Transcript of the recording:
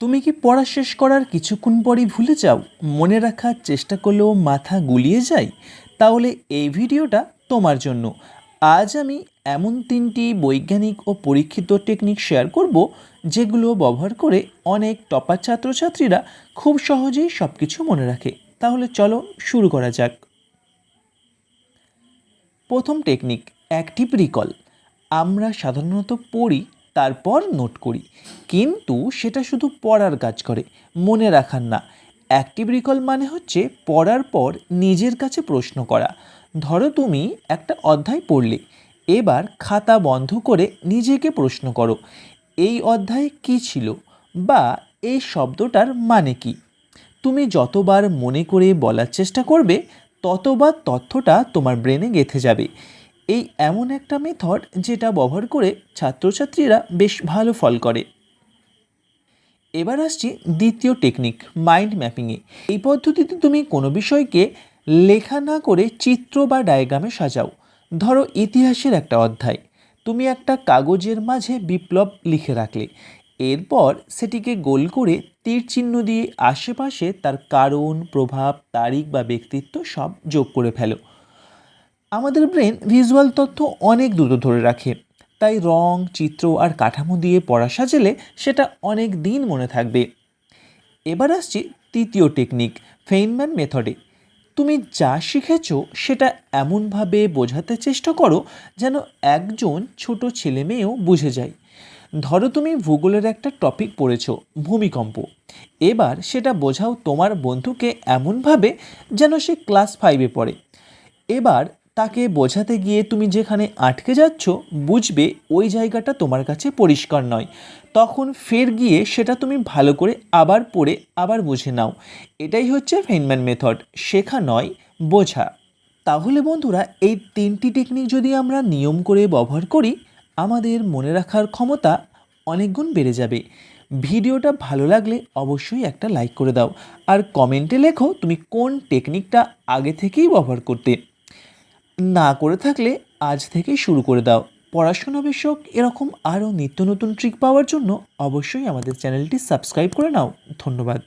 তুমি কি পড়া শেষ করার কিছুক্ষণ পরই ভুলে যাও? মনে রাখার চেষ্টা করলেও মাথা গুলিয়ে যায়? তাহলে এই ভিডিওটা তোমার জন্য। আজ আমি এমন তিনটি বৈজ্ঞানিক ও পরীক্ষিত টেকনিক শেয়ার করব, যেগুলো ব্যবহার করে অনেক টপার ছাত্রছাত্রীরা খুব সহজেই সব কিছু মনে রাখে। তাহলে চলো শুরু করা যাক। প্রথম টেকনিক, অ্যাক্টিভ রিকল। আমরা সাধারণত পড়ি তারপর নোট করি। কিন্তু সেটা শুধু পড়ার কাজ করে, মনে রাখার না। অ্যাক্টিভ রিকল মানে হচ্ছে পড়ার পর নিজের কাছে প্রশ্ন করা। ধরো তুমি একটা অধ্যায় পড়লে, এবার খাতা বন্ধ করে নিজেকে প্রশ্ন করো, এই অধ্যায়ে কী ছিল বা এই শব্দটার মানে কী? তুমি যতবার মনে করে বলার চেষ্টা করবে, ততবার তথ্যটা তোমার ব্রেনে গেঁথে যাবে। এই এমন একটা মেথড যেটা ব্যবহার করে ছাত্রছাত্রীরা বেশ ভালো ফল করে। এবার আসছি দ্বিতীয় টেকনিক মাইন্ড ম্যাপিংয়ে এই পদ্ধতিতে তুমি কোনো বিষয়কে লেখা না করে চিত্র বা ডায়াগ্রামে সাজাও। ধরো ইতিহাসের একটা অধ্যায়। তুমি একটা কাগজের মাঝে বিপ্লব লিখে রাখলে। এরপর সেটিকে গোল করে তীর চিহ্ন দিয়ে আশেপাশে তার কারণ, প্রভাব, তারিখ বা ব্যক্তিত্ব সব যোগ করে ফেলো। আমাদের ব্রেন ভিজুয়াল তথ্য অনেক দ্রুত ধরে রাখে। তাই রং, চিত্র আর কাঠামো দিয়ে পড়া সাজালে সেটা অনেক দিন মনে থাকবে। এবার আসছি তৃতীয় টেকনিক ফেইনম্যান মেথডে তুমি যা শিখেছ সেটা এমনভাবে বোঝাতে চেষ্টা করো যেন একজন ছোট ছেলে মেয়েও বুঝে যায়। ধরো তুমি ভূগোলের একটা টপিক পড়েছো, ভূমিকম্প। এবার সেটা বোঝাও তোমার বন্ধুকে এমনভাবে যেন সে ক্লাস ফাইভে পড়ে। এবার তাকে বোঝাতে গিয়ে তুমি যেখানে আটকে যাচ্ছ, বুঝবে ওই জায়গাটা তোমার কাছে পরিষ্কার নয়। তখন ফের গিয়ে সেটা তুমি ভালো করে আবার পড়ে আবার বুঝে নাও। এটাই হচ্ছে ফেনম্যান মেথড শেখা নয়, বোঝা। তাহলে বন্ধুরা, এই তিনটি টেকনিক যদি আমরা নিয়ম করে ব্যবহার করি, আমাদের মনে রাখার ক্ষমতা অনেক গুণ বেড়ে যাবে। ভিডিওটা ভালো লাগলে অবশ্যই একটা লাইক করে দাও। আর কমেন্টে লেখো তুমি কোন টেকনিকটা আগে থেকেই ব্যবহার করতে। না করে থাকলে আজ থেকে শুরু করে দাও। পড়াশোনা বিষয়ক এরকম আরও নিত্য নতুন ট্রিক পাওয়ার জন্য অবশ্যই আমাদের চ্যানেলটি সাবস্ক্রাইব করে নাও। ধন্যবাদ।